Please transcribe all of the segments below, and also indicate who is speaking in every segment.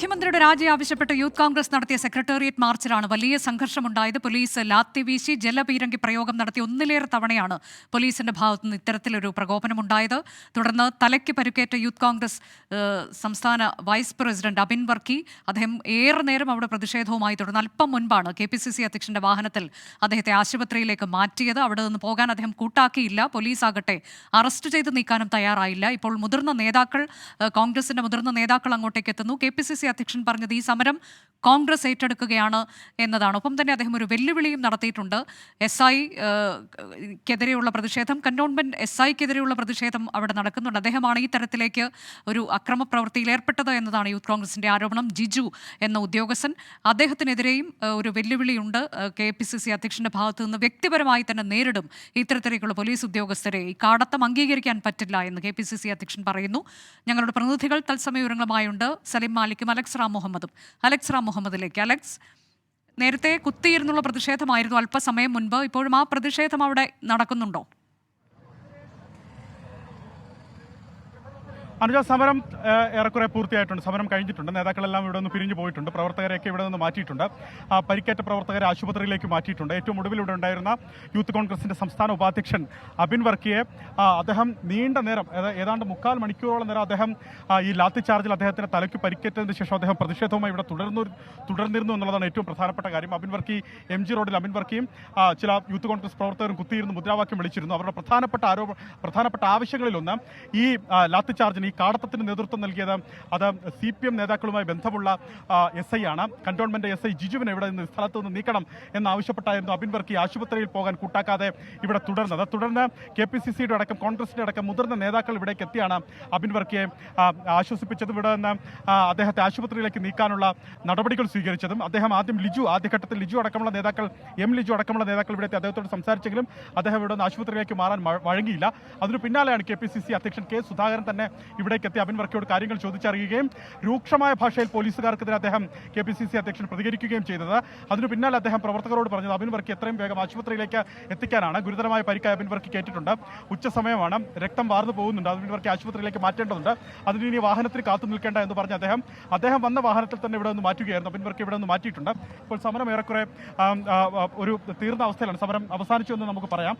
Speaker 1: മുഖ്യമന്ത്രിയുടെ രാജി ആവശ്യപ്പെട്ട് യൂത്ത് കോൺഗ്രസ് നടത്തിയ സെക്രട്ടേറിയറ്റ് മാർച്ചിലാണ് വലിയ സംഘർഷമുണ്ടായത്. പോലീസ് ലാത്തി വീശി ജലപീരങ്കി പ്രയോഗം നടത്തി ഒന്നിലേറെ തവണയാണ് പോലീസിന്റെ ഭാഗത്തു നിന്ന് ഇത്തരത്തിലൊരു പ്രകോപനമുണ്ടായത്. തുടർന്ന് തലയ്ക്ക് പരുക്കേറ്റ യൂത്ത് കോൺഗ്രസ് സംസ്ഥാന വൈസ് പ്രസിഡന്റ് അബിൻ വർക്കി അദ്ദേഹം ഏറെ നേരം അവിടെ പ്രതിഷേധവുമായി തുടർന്ന് അല്പം മുൻപാണ് കെ പി സി സി അധ്യക്ഷന്റെ വാഹനത്തിൽ അദ്ദേഹത്തെ ആശുപത്രിയിലേക്ക് മാറ്റിയത്. അവിടെ നിന്ന് പോകാൻ അദ്ദേഹം കൂട്ടാക്കിയില്ല. പോലീസ് ആകട്ടെ അറസ്റ്റ് ചെയ്ത് നീക്കാനും തയ്യാറായില്ല. ഇപ്പോൾ മുതിർന്ന നേതാക്കൾ കോൺഗ്രസിന്റെ മുതിർന്ന നേതാക്കൾ അങ്ങോട്ടേക്ക് എത്തുന്നു. കെ പി സി സി അധ്യക്ഷൻ പറഞ്ഞത് ഈ സമരം കോൺഗ്രസ് ഏറ്റെടുക്കുകയാണ് എന്നതാണ്. ഒപ്പം തന്നെ അദ്ദേഹം ഒരു വെല്ലുവിളിയും നടത്തിയിട്ടുണ്ട്. എസ് ഐ ക്കെതിരെയുള്ള പ്രതിഷേധം കന്റോൺമെന്റ് എസ് ഐക്കെതിരെയുള്ള പ്രതിഷേധം അവിടെ നടക്കുന്നുണ്ട്. അദ്ദേഹമാണ് ഈ തരത്തിലേക്ക് ഒരു അക്രമ പ്രവൃത്തിയിൽ ഏർപ്പെട്ടത് എന്നതാണ് യൂത്ത് കോൺഗ്രസിന്റെ ആരോപണം. ജിജു എന്ന ഉദ്യോഗസ്ഥൻ അദ്ദേഹത്തിനെതിരെയും ഒരു വെല്ലുവിളിയുണ്ട്. കെ പി സി സി അധ്യക്ഷന്റെ ഭാഗത്തു നിന്ന് വ്യക്തിപരമായി തന്നെ നേരിടും ഇത്തരത്തിലേക്കുള്ള പോലീസ് ഉദ്യോഗസ്ഥരെ. ഈ കാടത്തം അംഗീകരിക്കാൻ പറ്റില്ല എന്ന് കെ പി സി സി അധ്യക്ഷൻ പറയുന്നു. ഞങ്ങളുടെ പ്രതിനിധികൾ തത്സമയ വിവരങ്ങളുമായുണ്ട്. സലിം മാലിക്കും അലക്സ് റാം മുഹമ്മദും. അലക്സ് റാം മുഹമ്മദിലേക്ക്. അലക്സ് നേരത്തെ കുത്തിയിരുന്നുള്ള പ്രതിഷേധമായിരുന്നു അല്പസമയം മുൻപ്. ഇപ്പോഴും ആ പ്രതിഷേധം അവിടെ നടക്കുന്നുണ്ടോ?
Speaker 2: അനുജ സമരം ഏറെക്കുറെ പൂർത്തിയായിട്ടുണ്ട്. സമരം കഴിഞ്ഞിട്ടുണ്ട്. നേതാക്കളെല്ലാം ഇവിടെ നിന്ന് പിരിഞ്ഞു പോയിട്ടുണ്ട്. പ്രവർത്തകരെയൊക്കെ ഇവിടെ നിന്ന് മാറ്റിയിട്ടുണ്ട്. പരിക്കേറ്റ പ്രവർത്തകരെ ആശുപത്രിയിലേക്ക് മാറ്റിയിട്ടുണ്ട്. ഏറ്റവും ഒടുവിൽ ഇവിടെ ഉണ്ടായിരുന്ന യൂത്ത് കോൺഗ്രസിന്റെ സംസ്ഥാന ഉപാധ്യക്ഷൻ അബിൻ വർക്കിയെ അദ്ദേഹം നീണ്ട നേരം ഏത- ഏതാണ്ട് മുക്കാൽ മണിക്കൂറോളം നേരം അദ്ദേഹം ഈ ലാത്തി ചാർജിൽ അദ്ദേഹത്തിന്റെ തലയ്ക്ക് പരിക്കേറ്റതിന് ശേഷം അദ്ദേഹം പ്രതിഷേധവുമായി ഇവിടെ തുടർന്നു തുടർന്നിരുന്നു എന്നുള്ളതാണ് ഏറ്റവും പ്രധാനപ്പെട്ട കാര്യം. അബിൻ വർക്കി എം ജി റോഡിൽ അബിൻ വർക്കിയും ചില യൂത്ത് കോൺഗ്രസ് പ്രവർത്തകരും കുത്തിയിരുന്ന് മുദ്രാവാക്യം വിളിച്ചിരുന്നു. അവരുടെ പ്രധാനപ്പെട്ട ആരോപ പ്രധാനപ്പെട്ട ആവശ്യങ്ങളിലൊന്ന് ഈ ലാത്തി ചാർജിന് ഈ കാടത്തത്തിന് നേതൃത്വം നൽകിയത് അത് സി പി എം നേതാക്കളുമായി ബന്ധമുള്ള എസ് ഐ ആണ്. കണ്ടോൺമെന്റ് എസ് ഐ ജിജുവിനെ ഇവിടെ നിന്ന് സ്ഥലത്ത് നിന്ന് നീക്കണം എന്നാവശ്യപ്പെട്ടായിരുന്നു അബിൻ വർക്കി ആശുപത്രിയിൽ പോകാൻ കൂട്ടാക്കാതെ ഇവിടെ തുടർന്നത്. തുടർന്ന് കെ പി സി സിയുടെ അടക്കം കോൺഗ്രസിന്റെ അടക്കം മുതിർന്ന നേതാക്കൾ ഇവിടേക്ക് എത്തിയാണ് അബിൻ വർക്കിയെ ആശ്വസിപ്പിച്ചതും ഇവിടെ നിന്ന് അദ്ദേഹത്തെ ആശുപത്രിയിലേക്ക് നീക്കാനുള്ള നടപടികൾ സ്വീകരിച്ചതും അദ്ദേഹം ആദ്യം ലിജു ആദ്യഘട്ടത്തിൽ ലിജു അടക്കമുള്ള നേതാക്കൾ എം ലിജു അടക്കമുള്ള നേതാക്കൾ ഇവിടെ അദ്ദേഹത്തോട് സംസാരിച്ചെങ്കിലും അദ്ദേഹം ഇവിടെ നിന്ന് ആശുപത്രിയിലേക്ക് മാറാൻ വഴങ്ങിയില്ല അതിനു പിന്നാലെയാണ് കെ പി സി സി അധ്യക്ഷൻ കെ സുധാകരൻ തന്നെ ഇവിടേക്ക് എത്തി അബിൻ വർക്കിയോട് കാര്യങ്ങൾ ചോദിച്ചറിയുകയും രൂക്ഷമായ ഭാഷയിൽ പോലീസുകാർക്കെതിരെ അദ്ദേഹം കെ പി സി സി അധ്യക്ഷൻ പ്രതികരിക്കുകയും ചെയ്തത്. അതിനു പിന്നാലെ അദ്ദേഹം പ്രവർത്തകരോട് പറഞ്ഞത് അബിൻ വർക്കി എത്രയും വേഗം ആശുപത്രിയിലേക്ക് എത്തിക്കാനാണ്. ഗുരുതരമായ പരിക്കായ അബിൻ വർക്കി കേട്ടിട്ടുണ്ട്. ഉച്ച സമയമാണ്. രക്തം വാർന്നു പോകുന്നുണ്ട്. അബിൻ വർക്കി ആശുപത്രിയിലേക്ക് മാറ്റേണ്ടതുണ്ട്. അതിന് ഇനി വാഹനത്തിൽ കാത്തു നിൽക്കേണ്ട എന്ന് പറഞ്ഞ അദ്ദേഹം അദ്ദേഹം വന്ന വാഹനത്തിൽ തന്നെ ഇവിടെ നിന്ന് മാറ്റുകയായിരുന്നു. അബിൻ വർക്കി ഇവിടെ നിന്ന് മാറ്റിയിട്ടുണ്ട്. ഇപ്പോൾ സമരം ഏറെക്കുറെ ഒരു തീർന്ന അവസ്ഥയിലാണ്. സമരം അവസാനിച്ചു എന്ന് നമുക്ക് പറയാം.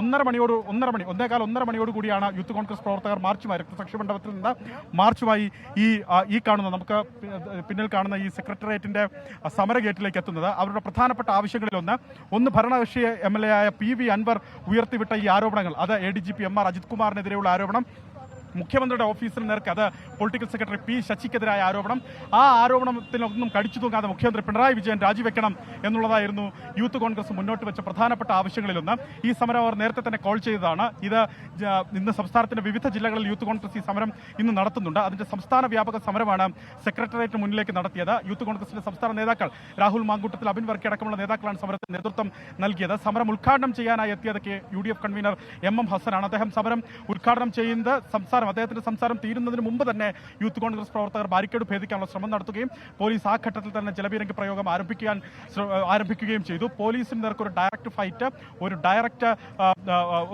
Speaker 2: ഒന്നര മണിയോട് ഒന്നര മണി ഒന്നേകാൽ ഒന്നര മണിയോട് കൂടിയാണ് യൂത്ത് കോൺഗ്രസ് പ്രവർത്തകർ മാർച്ചുമായി രക്തസാക്ഷി മണ്ഡപത്തിൽ നിന്ന് മാർച്ചുമായി ഈ ഈ കാണുന്ന നമുക്ക് പിന്നിൽ കാണുന്ന ഈ സെക്രട്ടേറിയറ്റിന്റെ സമര ഗേറ്റിലേക്ക് എത്തുന്നത്. അവരുടെ പ്രധാനപ്പെട്ട ആവശ്യങ്ങളിലൊന്ന് ഒന്ന് ഭരണകക്ഷി എം എൽ എ ആയ പി വി അൻവർ ഉയർത്തിവിട്ട ഈ ആരോപണങ്ങൾ. അത് A D G P M R Ajith കുമാറിനെതിരെയുള്ള ആരോപണം മുഖ്യമന്ത്രിയുടെ ഓഫീസിന് നേർക്ക് അത് പൊളിറ്റിക്കൽ സെക്രട്ടറി പി ശശിക്കെതിരായ ആരോപണം. ആ ആരോപണത്തിനൊന്നും കടിച്ചു തൂങ്ങാതെ മുഖ്യമന്ത്രി പിണറായി വിജയൻ രാജിവെക്കണം എന്നുള്ളതായിരുന്നു യൂത്ത് കോൺഗ്രസ് മുന്നോട്ട് വെച്ച പ്രധാനപ്പെട്ട ആവശ്യങ്ങളിലൊന്ന്. ഈ സമരം അവർ നേരത്തെ തന്നെ കോൾ ചെയ്തതാണ്. ഇത് ഇന്ന് സംസ്ഥാനത്തിന്റെ വിവിധ ജില്ലകളിൽ യൂത്ത് കോൺഗ്രസ് ഈ സമരം ഇന്ന് നടത്തുന്നുണ്ട്. അതിന്റെ സംസ്ഥാന വ്യാപക സമരമാണ് സെക്രട്ടേറിയറ്റിന് മുന്നിലേക്ക് നടത്തിയത്. യൂത്ത് കോൺഗ്രസിന്റെ സംസ്ഥാന നേതാക്കൾ രാഹുൽ മാങ്കൂട്ടത്തിൽ അബിൻ വർക്കി അടക്കമുള്ള നേതാക്കളാണ് സമരത്തിന് നേതൃത്വം നൽകിയത്. സമരം ഉദ്ഘാടനം ചെയ്യാനായി എത്തിയതൊക്കെ U D F convener M M ഹസനാണ്. അദ്ദേഹം സമരം ഉദ്ഘാടനം ചെയ്യുന്നത് സംസാരം അദ്ദേഹത്തിന്റെ സംസാരം തീരുന്നതിന് മുമ്പ് തന്നെ യൂത്ത് കോൺഗ്രസ് പ്രവർത്തകർ ബാരിക്കേഡ് ഭേദിക്കാനുള്ള ശ്രമം നടത്തുകയും പോലീസ് ആ ഘട്ടത്തിൽ തന്നെ ജലപീരങ്കി പ്രയോഗം ആരംഭിക്കാൻ ആരംഭിക്കുകയും ചെയ്തു. പോലീസിന് നേർക്ക് ഒരു ഡയറക്റ്റ് ഫൈറ്റ് ഒരു ഡയറക്റ്റ്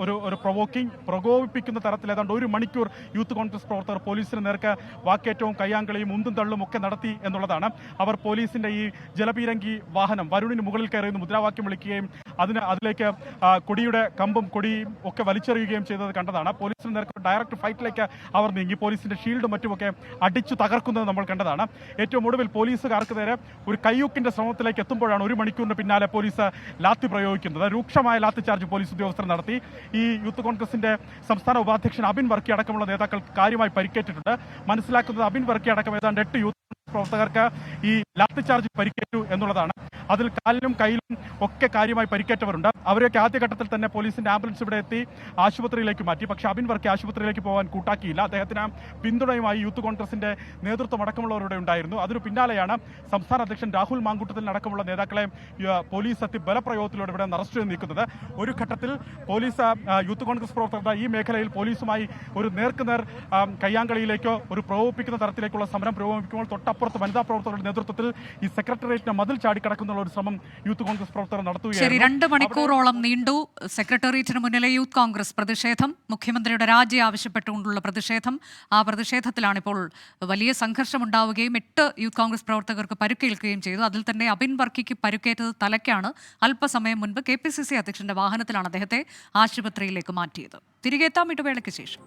Speaker 2: ഒരു ഒരു പ്രൊവോക്കിംഗ് പ്രകോപിപ്പിക്കുന്ന തരത്തിൽ ഏതാണ്ട് ഒരു മണിക്കൂർ യൂത്ത് കോൺഗ്രസ് പ്രവർത്തകർ പോലീസിന് നേർക്ക് വാക്കേറ്റവും കയ്യാങ്കളിയും ഉന്തും തള്ളും ഒക്കെ നടത്തി എന്നുള്ളതാണ്. അവർ പോലീസിന്റെ ഈ ജലപീരങ്കി വാഹനം വരുണിന് മുകളിൽ കയറിയെന്ന് മുദ്രാവാക്യം വിളിക്കുകയും അതിന് അതിലേക്ക് കൊടിയുടെ കമ്പും കൊടിയും ഒക്കെ വലിച്ചെറിയുകയും ചെയ്തത് കണ്ടതാണ്. പോലീസിന് നേർക്ക് ഡയറക്റ്റ് ഫൈറ്റിലേക്ക് അവർ നീങ്ങി. പോലീസിന്റെ ഷീൽഡും മറ്റുമൊക്കെ അടിച്ചു തകർക്കുന്നത് നമ്മൾ കണ്ടതാണ്. ഏറ്റവും ഒടുവിൽ പോലീസുകാർക്ക് നേരെ ഒരു കയ്യൂക്കിന്റെ ശ്രമത്തിലേക്ക് എത്തുമ്പോഴാണ് ഒരു മണിക്കൂറിന് പിന്നാലെ പോലീസ് ലാത്തി പ്രയോഗിക്കുന്നത്. രൂക്ഷമായ ലാത്തി ചാർജ് പോലീസ് ഉദ്യോഗസ്ഥർ നടത്തി. ഈ യൂത്ത് കോൺഗ്രസിന്റെ സംസ്ഥാന ഉപാധ്യക്ഷൻ അബിൻ വർക്കി അടക്കമുള്ള നേതാക്കൾ കാര്യമായി പരിക്കേറ്റിട്ടുണ്ട്. മനസ്സിലാക്കുന്നത് അബിൻ വർക്കി അടക്കം ഏതാണ്ട് എട്ട് യൂത്ത് പ്രവർത്തകർക്ക് ഈ ലാത്തി ചാർജ് പരിക്കേറ്റു എന്നുള്ളതാണ്. അതിൽ കാലിലും കയ്യിലും ഒക്കെ കാര്യമായി പരിക്കേറ്റവരുണ്ട്. അവരെയൊക്കെ ആദ്യഘട്ടത്തിൽ തന്നെ പോലീസിന്റെ ആംബുലൻസ് ഇവിടെ എത്തി ആശുപത്രിയിലേക്ക് മാറ്റി. പക്ഷേ അബിൻ വർക്കി ആശുപത്രിയിലേക്ക് പോകാൻ കൂട്ടാക്കിയില്ല. അദ്ദേഹത്തിന് പിന്തുണയുമായി യൂത്ത് കോൺഗ്രസിന്റെ നേതൃത്വം അടക്കമുള്ളവരുടെ ഉണ്ടായിരുന്നു. അതിനു പിന്നാലെയാണ് സംസ്ഥാന അധ്യക്ഷൻ രാഹുൽ മാങ്കൂട്ടത്തിൽ അടക്കമുള്ള നേതാക്കളെ പോലീസ് എത്തി ബലപ്രയോഗത്തിലൂടെ ഇവിടെ അറസ്റ്റ് ചെയ്ത് നീക്കുന്നത്. ഒരു ഘട്ടത്തിൽ പോലീസ് യൂത്ത് കോൺഗ്രസ് പ്രവർത്തകർ ഈ മേഖലയിൽ പോലീസുമായി ഒരു നേർക്കുനേർ കയ്യാങ്കളിയിലേക്കോ ഒരു പ്രകോപിപ്പിക്കുന്ന തരത്തിലേക്കുള്ള സമരം പുരോഗമിക്കുമ്പോൾ തൊട്ടപ്പുറത്ത് വനിതാ പ്രവർത്തകരുടെ നേതൃത്വത്തിൽ ഈ സെക്രട്ടേറിയറ്റിന്റെ മതിൽ ചാടിക്കടക്കുന്ന ഒരു ശ്രമം യൂത്ത് കോൺഗ്രസ് പ്രവർത്തകർ
Speaker 1: ശരി രണ്ട് മണിക്കൂറോളം നീണ്ടു. സെക്രട്ടേറിയറ്റിന് മുന്നിലെ യൂത്ത് കോൺഗ്രസ് പ്രതിഷേധം മുഖ്യമന്ത്രിയുടെ രാജി ആവശ്യപ്പെട്ടുകൊണ്ടുള്ള പ്രതിഷേധം. ആ പ്രതിഷേധത്തിലാണ് ഇപ്പോൾ വലിയ സംഘർഷമുണ്ടാവുകയും എട്ട് യൂത്ത് കോൺഗ്രസ് പ്രവർത്തകർക്ക് പരുക്കേൽക്കുകയും ചെയ്തു. അതിൽ തന്നെ അബിൻ വർക്കിക്ക് പരുക്കേറ്റത് തലയ്ക്കാണ്. അല്പസമയം മുൻപ് കെ പി സി സി അധ്യക്ഷന്റെ വാഹനത്തിലാണ് അദ്ദേഹത്തെ ആശുപത്രിയിലേക്ക് മാറ്റിയത്. തിരികെ എത്താം ഇടവേളയ്ക്ക് ശേഷം.